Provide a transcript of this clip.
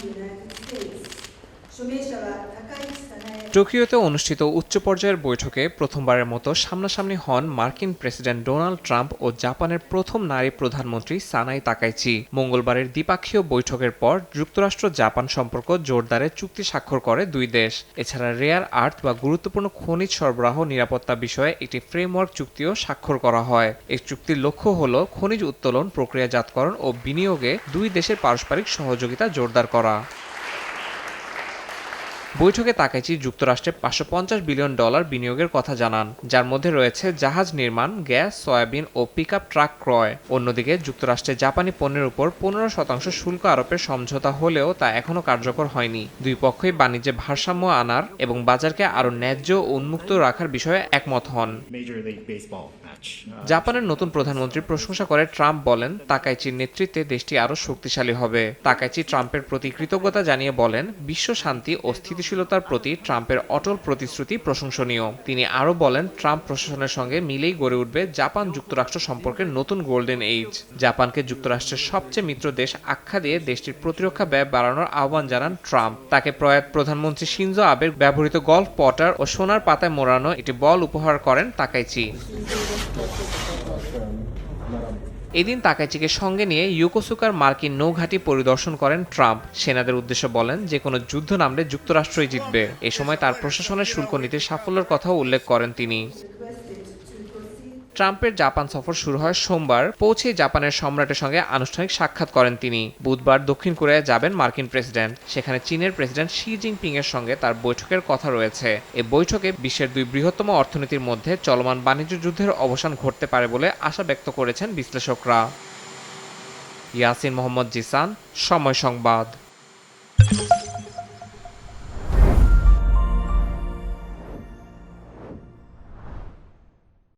the United টোকিওতে অনুষ্ঠিত উচ্চ পর্যায়ের বৈঠকে প্রথমবারের মতো সামনাসামনি হন মার্কিন প্রেসিডেন্ট ডোনাল্ড ট্রাম্প ও জাপানের প্রথম নারী প্রধানমন্ত্রী সানাই তাকাইচি। মঙ্গলবারের দ্বিপাক্ষীয় বৈঠকের পর যুক্তরাষ্ট্র জাপান সম্পর্ক জোরদারে চুক্তি স্বাক্ষর করে দুই দেশ। এছাড়া রেয়ার আর্থ বা গুরুত্বপূর্ণ খনিজ সরবরাহ নিরাপত্তা বিষয়ে একটি ফ্রেমওয়ার্ক চুক্তিও স্বাক্ষর করা হয়। এই চুক্তির লক্ষ্য হল খনিজ উত্তোলন, প্রক্রিয়াজাতকরণ ও বিনিয়োগে দুই দেশের পারস্পরিক সহযোগিতা জোরদার করা। বৈঠকে তাকাইচি যুক্তরাষ্ট্রে পাঁচশো পঞ্চাশ বিলিয়ন ডলার বিনিয়োগের কথা জানান। যার মধ্যে রয়েছে জাহাজ নির্মাণ গ্যাস সয়াবিন ও পিকআপ ট্রাক ক্রয়। অন্যদিকে যুক্তরাষ্ট্রে জাপানি পণ্যের উপর পনেরো শতাংশ শুল্ক আরোপের সমঝোতা হলেও তা এখনও কার্যকর হয়নি। দুই পক্ষই বাণিজ্যে ভারসাম্য আনার এবং বাজারকে আরও ন্যায্য ও উন্মুক্ত রাখার বিষয়ে একমত হন. Uh, জাপানের নতুন প্রধানমন্ত্রী প্রশংসা করে ট্রাম্প বলেন তাকাইচির নেতৃত্বে দেশটি আরও শক্তিশালী হবে। তাকাইচি ট্রাম্পের প্রতি কৃতজ্ঞতা জানিয়ে বলেন বিশ্ব শান্তি ও স্থিতিশীলতার প্রতি ট্রাম্পের অটল প্রতিশ্রুতি প্রশংসনীয়। তিনি আরও বলেন, ট্রাম্প প্রশাসনের সঙ্গে মিলেই গড়ে উঠবে জাপান যুক্তরাষ্ট্র সম্পর্কের নতুন গোল্ডেন এইজ জাপানকে যুক্তরাষ্ট্রের সবচেয়ে মিত্র দেশ আখ্যা দিয়ে দেশটির প্রতিরক্ষা ব্যয় বাড়ানোর আহ্বান জানান ট্রাম্প। তাকে প্রয়াত প্রধানমন্ত্রী শিনজো আবের ব্যবহৃত গল্ফ, পটার ও সোনার পাতায় মোড়ানো একটি বল উপহার করেন তাকাইচি। এদিন তাকাইচিকে সঙ্গে নিয়ে ইউকোসুকার মার্কিন নৌঘাঁটি পরিদর্শন করেন ট্রাম্প। সেনাদের উদ্দেশ্যে বলেন যে, কোনো যুদ্ধ নামলে যুক্তরাষ্ট্রই জিতবে। এ সময় তার প্রশাসনের শুল্ক নীতির সাফল্যের কথাও উল্লেখ করেন তিনি। ট্রাম্পের জাপান সফর শুরু হয় সোমবার। পৌঁছে জাপানের সম্রাটের সঙ্গে আনুষ্ঠানিক সাক্ষাৎ করেন তিনি। বুধবার দক্ষিণ কোরিয়ায় যাবেন মার্কিন প্রেসিডেন্ট। সেখানে চীনের প্রেসিডেন্ট শি জিনপিং এর সঙ্গে তার বৈঠকের কথা রয়েছে। এ বৈঠকে বিশ্বের দুই বৃহত্তম অর্থনীতির মধ্যে চলমান বাণিজ্য যুদ্ধের অবসান ঘটতে পারে বলে আশা ব্যক্ত করেছেন বিশ্লেষকরা। ইয়াসিন মোহাম্মদ জিসান, সময় সংবাদ।